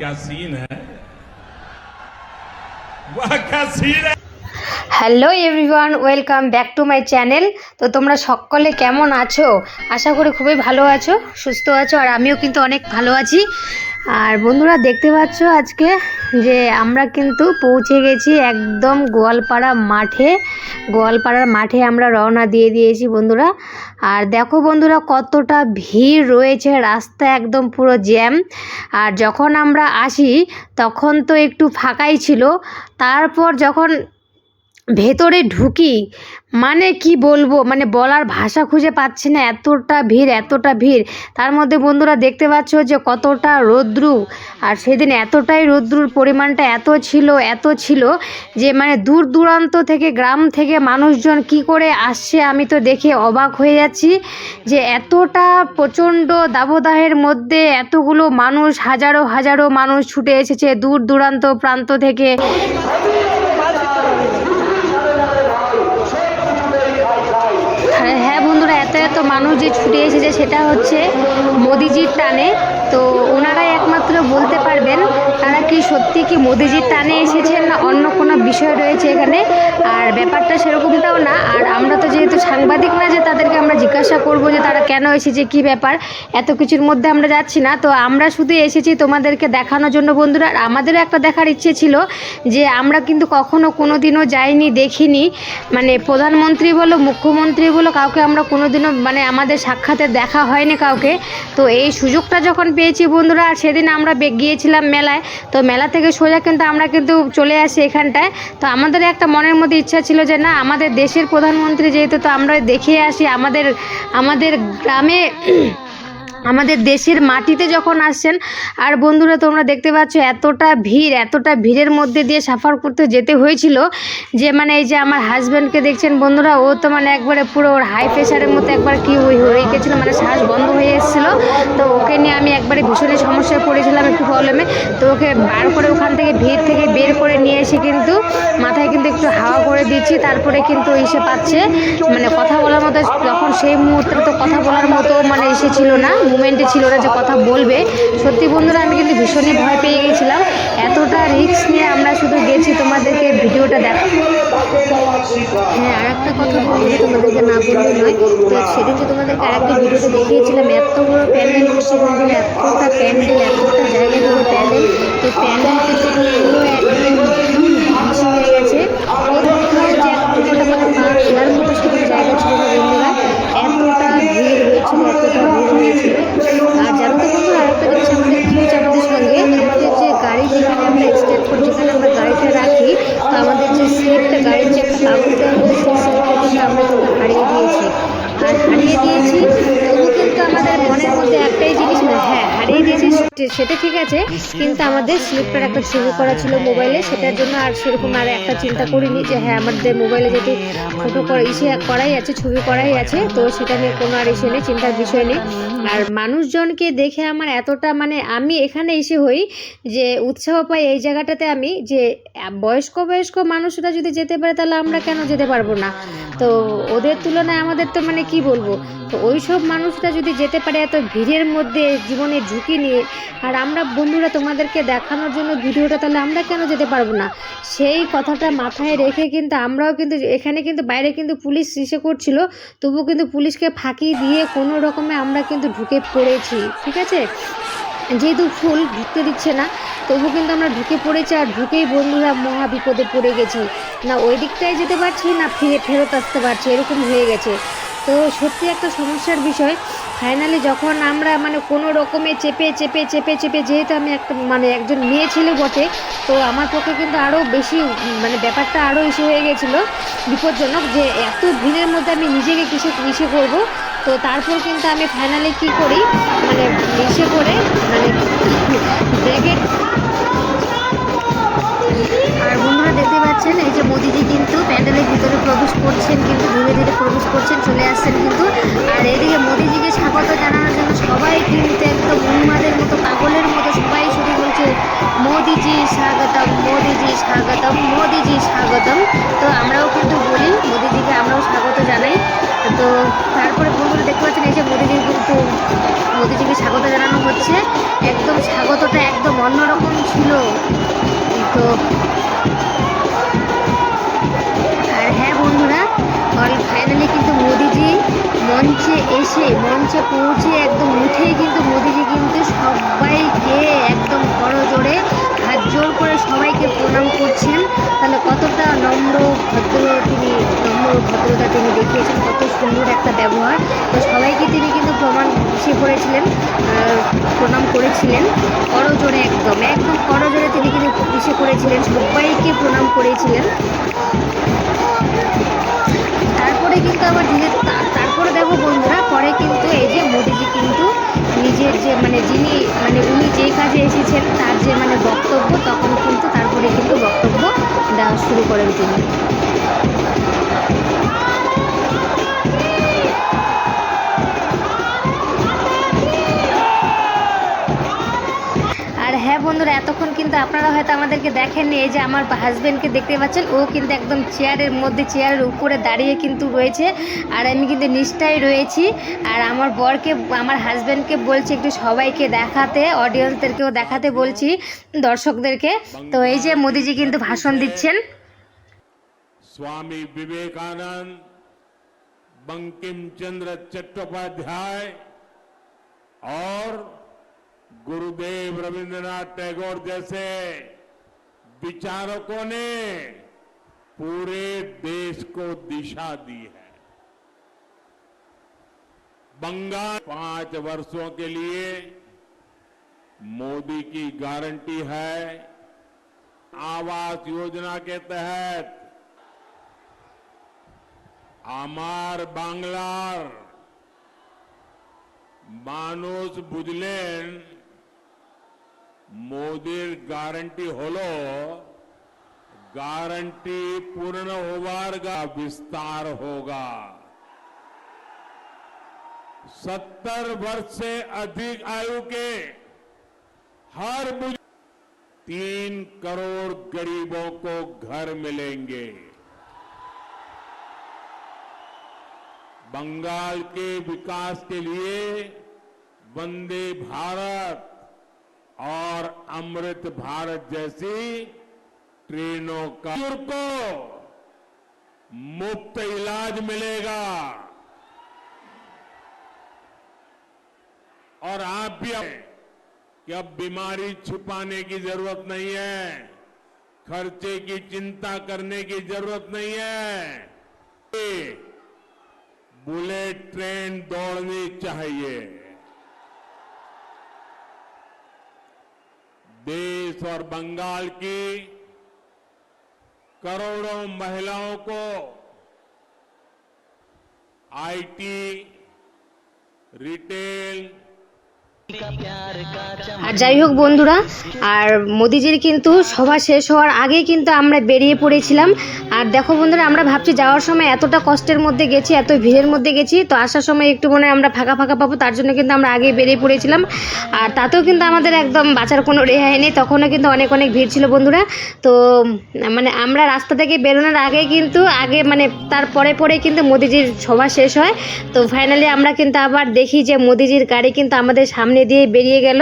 क्या सीन है वाह क्या सीन है hello everyone welcome back to my channel তো তোমরা সকলে কেমন আছো আশা করি খুবই ভালো আছো সুস্থ আছো আর আমিও কিন্তু অনেক ভালো আছি আর বন্ধুরা দেখতে পাচ্ছ আজকে যে আমরা কিন্তু পৌঁছে গেছি একদম গোয়ালপাড়া মাঠে। গোয়ালপাড়ার মাঠে আমরা রওনা দিয়ে দিয়েছি বন্ধুরা। আর দেখো বন্ধুরা কতটা ভিড় রয়েছে, রাস্তা একদম পুরো জ্যাম। আর যখন আমরা আসি তখন তো একটু ফাঁকাই ছিল। তারপর যখন ভেতরে ঢুকি মানে কি বলব? মানে বলার ভাষা খুঁজে পাচ্ছি না, এতটা ভিড় এতটা ভিড়। তার মধ্যে বন্ধুরা দেখতে পাচ্ছ যে কতটা রৌদ্রু। আর সেদিন এতটাই রৌদ্রুর পরিমাণটা এত ছিল এত ছিল যে মানে দূর দূরান্ত থেকে, গ্রাম থেকে মানুষজন কি করে আসছে আমি তো দেখে অবাক হয়ে যাচ্ছি যে এতটা প্রচণ্ড দাবদাহের মধ্যে এতগুলো মানুষ, হাজারো হাজারো মানুষ ছুটে এসেছে দূর দূরান্ত প্রান্ত থেকে হ্যাঁ হ্যাঁ বন্ধুরা এত এত মানুষ যে ছুটে এসেছে সেটা হচ্ছে মোদিজির টানে। তো ওনারাই একমাত্র বলতে পারবেন তারা কি সত্যি কি মোদিজির টানে এসেছেন না অন্য কোনো বিষয় রয়েছে এখানে। আর ব্যাপারটা সেরকমটাও না। আর যেহেতু সাংবাদিক না যে তাদেরকে আমরা জিজ্ঞাসা করব যে তারা কেন এসেছে, কি ব্যাপার, এত কিছুর মধ্যে আমরা যাচ্ছি না। তো আমরা শুধু এসেছি তোমাদেরকে দেখানোর জন্য বন্ধুরা। আর আমাদেরও একটা দেখার ইচ্ছে ছিল যে আমরা কিন্তু কখনো কোনো দিনও যাইনি, দেখিনি। মানে প্রধানমন্ত্রী বলো, মুখ্যমন্ত্রী বলো, কাউকে আমরা কোনো দিনও মানে আমাদের সাক্ষাতে দেখা হয়নি কাউকে। তো এই সুযোগটা যখন পেয়েছি বন্ধুরা, আর সেদিন আমরা গিয়েছিলাম মেলায়। তো মেলা থেকে সোজা কিন্তু আমরা কিন্তু চলে আসি এখানটায়। তো আমাদের একটা মনের মধ্যে ইচ্ছা ছিল যে না, আমাদের দেশের প্রধানমন্ত্রী যেহেতু তো আমরা দেখে আসি আমাদের আমাদের গ্রামে আমাদের দেশের মাটিতে যখন আসছেন, আর বন্ধুরা তোমরা দেখতে পাচ্ছ এতটা ভিড়, এতটা ভিড়ের মধ্যে দিয়ে সাফার করতে যেতে হয়েছিল যে মানে এই যে আমার হাজব্যান্ডকে দেখছেন বন্ধুরা, ও তো মানে একবারে পুরো ওর হাই প্রেশারের মতো একবার কি হয়ে হয়ে গেছিল মানে শ্বাস বন্ধ হয়ে এসেছিল। তো ওকে নিয়ে আমি একবারে ভীষণই সমস্যায় পড়েছিলাম একটু প্রবলেমে তো ওকে বার করে ওখান থেকে ভিড় থেকে বের করে নিয়ে এসে কিন্তু মাথায় কিন্তু একটু হাওয়া করে দিচ্ছি, তারপরে কিন্তু এসে পাচ্ছে। মানে কথা বলার মতো, যখন সেই মুহূর্তে তো কথা বলার মতো মানে এসেছিল না। মুমেন্টে ছিল না যে কথা বলবে। সত্যি বন্ধুরা, আমি কিন্তু ভীষণই ভয় পেয়ে গেছিলাম। এতটা রিস্ক নিয়ে আমরা শুধু গেছি তোমাদেরকে ভিডিওটা দেখা হ্যাঁ আর একটা কথা বলব তোমাদেরকে না বললে নয়। তো সেদিন যে তোমাদেরকে আরেকটা ভিডিওতে দেখিয়েছিলাম এত বড় প্যান্ডেল এতটা প্যান্ডেল, এতটা জায়গা জুড়ে প্যান্ডেল। তো প্যান্ডেল কিন্তু আমরা কিন্তু হারিয়ে দিয়েছি। আর হারিয়ে দিয়েছি তবু কিন্তু আমাদের মনের মধ্যে একটাই জিনিস না হ্যাঁ হারিয়ে দিয়েছি সে- সেটা ঠিক আছে, কিন্তু আমাদের স্লিপটার একটা ছবি করা ছিল মোবাইলে, সেটার জন্য আর সেরকম আর একটা চিন্তা করিনি যে হ্যাঁ আমাদের মোবাইলে যেহেতু ফটো করা, ইসে করাই আছে, ছবি করাই আছে, তো সেটা নিয়ে কোনো আর ইসে নেই, চিন্তার বিষয় নেই। আর মানুষজনকে দেখে আমার এতটা মানে আমি এখানে এসে হই যে উৎসাহ পাই এই জায়গাটাতে আমি যে, বয়স্ক বয়স্ক মানুষরা যদি যেতে পারে তাহলে আমরা কেন যেতে পারব না? তো ওদের তুলনায় আমাদের তো মানে কি বলব? তো ওই সব মানুষরা যদি যেতে পারে, এত ভিড়ের মধ্যে জীবনে ঝুঁকি নিয়ে আর আমরা বন্ধুরা তোমাদেরকে দেখানোর জন্য ভিডিওটা তাহলে আমরা কেন যেতে পারব না? সেই কথাটা মাথায় রেখে কিন্তু আমরাও কিন্তু এখানে কিন্তু বাইরে কিন্তু পুলিশ ইসে করছিল তবুও কিন্তু পুলিশকে ফাঁকি দিয়ে কোনো রকমে আমরা কিন্তু ঢুকে পড়েছি, ঠিক আছে? যেহেতু ফুল ঢুকতে দিচ্ছে না, তবু কিন্তু আমরা ঢুকে পড়েছি আর ঢুকেই বন্ধুরা মহা বিপদে পড়ে গেছি। না ওই দিকটায় যেতে পারছি, না ফিরে ফেরত আসতে পারছি, এরকম হয়ে গেছে। তো সত্যি একটা সমস্যার বিষয়। ফাইনালি যখন আমরা মানে কোনো রকমে চেপে চেপে চেপে চেপে যেহেতু আমি একটা মানে একজন মেয়ে ছেলে বটে, তো আমার পক্ষে কিন্তু আরও বেশি মানে ব্যাপারটা আরও ইসে হয়ে গেছিল বিপজ্জনক যে এত ভিড়ের মধ্যে আমি নিজেকে কিসে ইসে করব। তো তারপর কিন্তু আমি ফাইনালি কি করি? মানে ইসে করে মানে যে মোদিজি কিন্তু প্যান্ডেলের ভিতরে প্রবেশ করছেন, কিন্তু ধীরে ধীরে প্রবেশ করছেন, চলে আসছেন কিন্তু। আর এদিকে মোদিজিকে স্বাগত জানানোর জন্য সবাই কিন্তু একদম উন্মাদের মতো, পাগলের মতো সবাই শুধু বলছে, মোদিজি স্বাগতম মোদিজি স্বাগতম মোদিজি স্বাগতম। তো আমরাও কিন্তু বলি, মোদিজিকে আমরাও স্বাগত জানাই। তো তারপরে বন্ধুরা দেখতে পাচ্ছেন, এই যে মোদিজির কিন্তু, মোদিজিকে স্বাগত জানানো হচ্ছে। একদম স্বাগতটা একদম অন্যরকম ছিল। তো মঞ্চে পৌঁছে একদম উঠেই কিন্তু মোদিজি কিন্তু সবাইকে একদম বড় জোরে হাত জোর করে সবাইকে প্রণাম করছেন। তাহলে কতটা নম্র ভদ্র তিনি, নম্র ভদ্রতা তিনি দেখিয়েছেন, কত সুন্দর একটা ব্যবহার। তো সবাইকে তিনি কিন্তু প্রমাণ সে করেছিলেন প্রণাম করেছিলেন। করজোরে একদম একদম করজোরে তিনি কিন্তু ইসে করেছিলেন, সবাইকে প্রণাম করেছিলেন। তারপরে কিন্তু আবার ধীরে, তারপরে দেখো বন্ধুরা মোদিজি কিন্তু নিজের যে মানে যিনি মানে উনি যেই কাজে এসেছেন, তার যে মানে বক্তব্য, তখন কিন্তু তারপরে কিন্তু বক্তব্য দেওয়া শুরু করেন তিনি। বন্ধুরা, এতক্ষণ কিন্তু আপনারা হয়তো আমাদেরকে দেখেননি, এই যে আমার হাজব্যান্ডকে দেখতে পাচ্ছেন, ও কিন্তু একদম চেয়ারের মধ্যে চেয়ারের উপরে দাঁড়িয়ে কিন্তু রয়েছে। আর আমি কিন্তু নিষ্ঠায় রয়েছি। আর আমার বরকে, আমার হাজব্যান্ডকে বলছি, একটু সবাইকে দেখাতে অডিয়েন্সদেরকেও দেখাতে বলছি, দর্শকদেরকে। তো এই যে মোদিজি কিন্তু ভাষণ দিচ্ছেন। স্বামী বিবেকানন্দ, বঙ্কিমচন্দ্র চট্টোপাধ্যায় गुरुदेव रविंद्रनाथ टैगोर जैसे विचारकों ने पूरे देश को दिशा दी है। बंगाल पाँच वर्षों के लिए मोदी की गारंटी है। आवास योजना के तहत आमार बांग्लार मानोस बुजलैंड मोदी गारंटी होलो, गारंटी पूर्ण होगा विस्तार होगा। सत्तर वर्ष से अधिक आयु के हर बुज तीन करोड़ गरीबों को घर मिलेंगे। बंगाल के विकास के लिए वंदे भारत। और अमृत भारत जैसी ट्रेनों का को मुफ़्त इलाज मिलेगा। और आप भी कि अब बीमारी छुपाने की ज़रूरत नहीं है, खर्चे की चिंता करने की ज़रूरत नहीं है। बुलेट ट्रेन दौड़नी चाहिए। देश और बंगाल की करोड़ों महिलाओं को आईटी रिटेल আর যাই হোক বন্ধুরা, আর মোদিজির কিন্তু সভা শেষ হওয়ার আগেই কিন্তু আমরা বেরিয়ে পড়েছিলাম। আর দেখো বন্ধুরা, আমরা ভাবছি যাওয়ার সময় এতটা কষ্টের মধ্যে গেছি, এত ভিড়ের মধ্যে গেছি, তো আসার সময় একটু মনে আমরা ফাঁকা ফাঁকা পাবো, তার জন্য কিন্তু আমরা আগে বেরিয়ে পড়েছিলাম। আর তাতেও কিন্তু আমাদের একদম বাঁচার কোনো রেহাই নেই, তখনও কিন্তু অনেক অনেক ভিড় ছিল বন্ধুরা। তো মানে আমরা রাস্তা থেকে বেরোনোর আগে কিন্তু, আগে মানে তার পরে পরে কিন্তু মোদিজির সভা শেষ হয়। তো ফাইনালি আমরা কিন্তু আবার দেখি যে মোদিজির গাড়ি কিন্তু আমাদের সামনে দিয়ে বেরিয়ে গেল।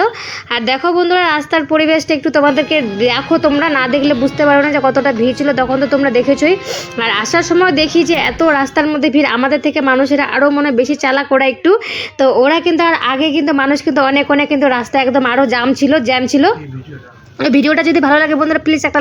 আর দেখো বন্ধুরা রাস্তার পরিবেশটা একটু তোমাদেরকে দেখো তোমরা। না দেখলে বুঝতে পারো না যে কতটা ভিড় ছিল তখন তো তোমরা দেখেছোই। আর আসার সময় দেখি যে এত রাস্তার মধ্যে ভিড়। আমাদের থেকে মানুষেরা আরও মনে হয় বেশি চালাক ওরা একটু। তো ওরা কিন্তু আর আগে কিন্তু মানুষ কিন্তু অনেক অনেক কিন্তু রাস্তা একদম আরও জাম ছিল জ্যাম ছিল। ভিডিওটা। যদি ভালো লাগে বন্ধুরা প্লিজ একটা